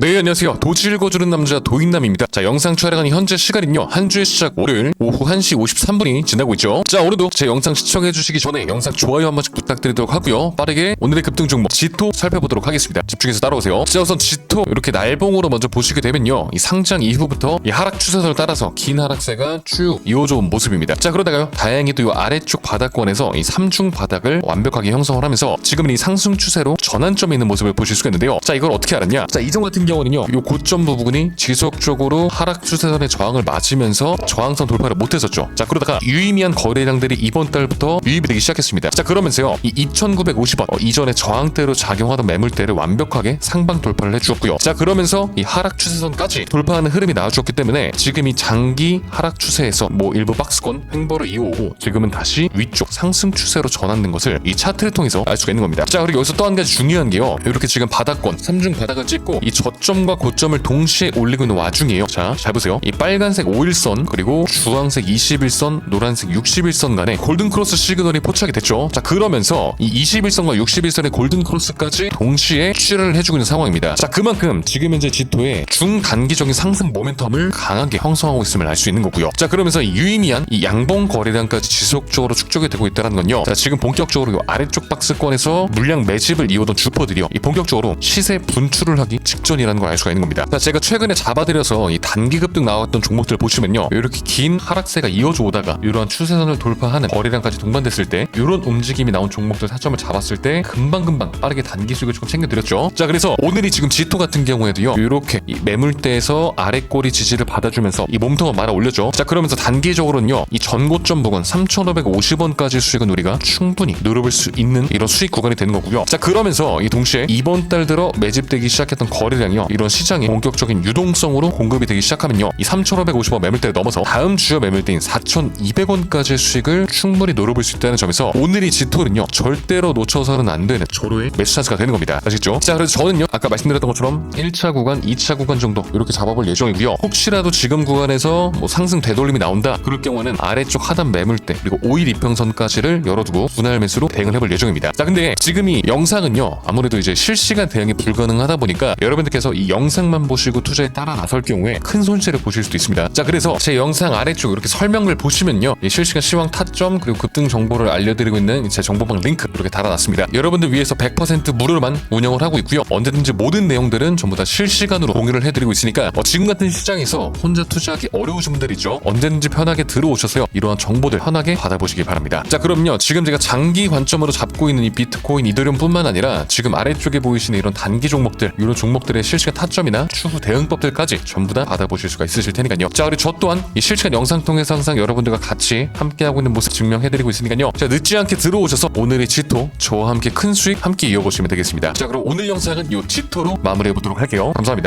네 안녕하세요. 도지를 거주는 남자 도인남입니다. 자 영상 촬영하는 현재 시간은요. 한 주의 시작 월요일 오후 1시 53분이 지나고 있죠. 자 오늘도 제 영상 시청해 주시기 전에 영상 좋아요 한 번씩 부탁드리도록 하고요. 빠르게 오늘의 급등 종목 지토 살펴보도록 하겠습니다. 집중해서 따라오세요. 자 우선 지토 이렇게 날봉으로 먼저 보시게 되면요. 이 상장 이후부터 이 하락 추세선을 따라서 긴 하락세가 쭉 이어져 온 모습입니다. 자 그러다가요. 다행히도 이 아래쪽 바닥권에서 이 3중 바닥을 완벽하게 형성을 하면서 지금은 이 상승 추세로 전환점에 있는 모습을 보실 수가 있는데요. 자 이걸 어떻게 알았냐? 자 이전 같은 경우는요. 이 고점 부분이 지속적으로 하락 추세선의 저항을 맞으면서 저항선 돌파를 못했었죠. 자 그러다가 유의미한 거래량들이 이번 달부터 유입이 되기 시작했습니다. 자 그러면서요. 이 2950원 어, 이전에 저항대로 작용하던 매물대를 완벽하게 상방 돌파를 해주었고요 자 그러면서 이 하락 추세선까지 돌파하는 흐름이 나와주었기 때문에 지금 이 장기 하락 추세에서 뭐 일부 박스권 횡보를 이어오고 지금은 다시 위쪽 상승 추세로 전환된 것을 이 차트를 통해서 알 수가 있는 겁니다. 자 그리고 여기서 또 한 가지 중요한 게요. 이렇게 지금 바닥권 3중 바닥을 찍고 이 저점과 고점을 동시에 올리고 있는 와중이에요. 자 잘 보세요. 이 빨간색 5일선 그리고 주황색 21선 노란색 61선 간에 골든 크로스 시그널이 포착이 됐죠. 자 그러면서 이 21선과 61선의 골든 크로스까지 동시에 취를 해주고 있는 상황입니다. 자 그만 큼 지금 현재 지토의 중단기적인 상승 모멘텀을 강하게 형성하고 있음을 알 수 있는 거고요. 자 그러면서 이 유의미한 이 양봉 거래량까지 지속적으로 축적이 되고 있다는 건요. 자 지금 본격적으로 이 아래쪽 박스권에서 물량 매집을 이어던 주포들이요. 이 본격적으로 시세 분출을 하기 직전이라는 걸 알 수가 있는 겁니다. 자 제가 최근에 잡아드려서 이 단기 급등 나왔던 종목들 보시면요. 이렇게 긴 하락세가 이어져 오다가 이러한 추세선을 돌파하는 거래량까지 동반됐을 때 이런 움직임이 나온 종목들 타점을 잡았을 때 금방금방 빠르게 단기 수익을 조금 챙겨드렸죠. 자 그래서 오늘이 지금 같은 경우에도요 이렇게 이 매물대에서 아래 꼬리 지지를 받아주면서 이 몸통을 말아 올렸죠 자 그러면서 단기적으로는요 이 전고점 부근 3,550원까지 수익은 우리가 충분히 누려볼 수 있는 이런 수익 구간이 되는 거고요. 자 그러면서 이 동시에 이번 달 들어 매집되기 시작했던 거래량이요 이런 시장의 본격적인 유동성으로 공급이 되기 시작하면요 이 3,550원 매물대를 넘어서 다음 주요 매물대인 4,200원까지의 수익을 충분히 노려볼 수 있다는 점에서 오늘이 지토는요 절대로 놓쳐서는 안 되는 절호의 찬스가 되는 겁니다. 아시죠? 자 그래서 저는요 아까 말씀드렸던 것처럼 1차 구간, 2차 구간 정도 이렇게 잡아볼 예정이고요. 혹시라도 지금 구간에서 뭐 상승 되돌림이 나온다? 그럴 경우는 아래쪽 하단 매물대 그리고 5일 이평선까지를 열어두고 분할 매수로 대응을 해볼 예정입니다. 자 근데 지금 이 영상은요 아무래도 이제 실시간 대응이 불가능하다 보니까 여러분들께서 이 영상만 보시고 투자에 따라 나설 경우에 큰 손실을 보실 수도 있습니다. 자 그래서 제 영상 아래쪽 이렇게 설명을 보시면요 이 실시간 시황 타점 그리고 급등 정보를 알려드리고 있는 제 정보방 링크 이렇게 달아놨습니다. 여러분들 위해서 100% 무료로만 운영을 하고 있고요. 언제든지 모든 내용들 은 전부 다 실시간으로 공유를 해드리고 있으니까 어, 지금 같은 시장에서 혼자 투자하기 어려우신 분들 있죠. 언제든지 편하게 들어오셔서요 이러한 정보들 편하게 받아보시기 바랍니다. 자 그럼요. 지금 제가 장기 관점으로 잡고 있는 이 비트코인 이더리움뿐만 아니라 지금 아래쪽에 보이시는 이런 단기 종목들 이런 종목들의 실시간 타점이나 추후 대응법들까지 전부 다 받아보실 수가 있으실 테니까요. 자 그리고 저 또한 이 실시간 영상 통해서 항상 여러분들과 같이 함께하고 있는 모습 증명해드리고 있으니까요. 자 늦지 않게 들어오셔서 오늘의 지토 저와 함께 큰 수익 함께 이어보시면 되겠습니다. 자 그럼 오늘 영상은 이 지토로 마무리해 보도록 할게요. 감사합니다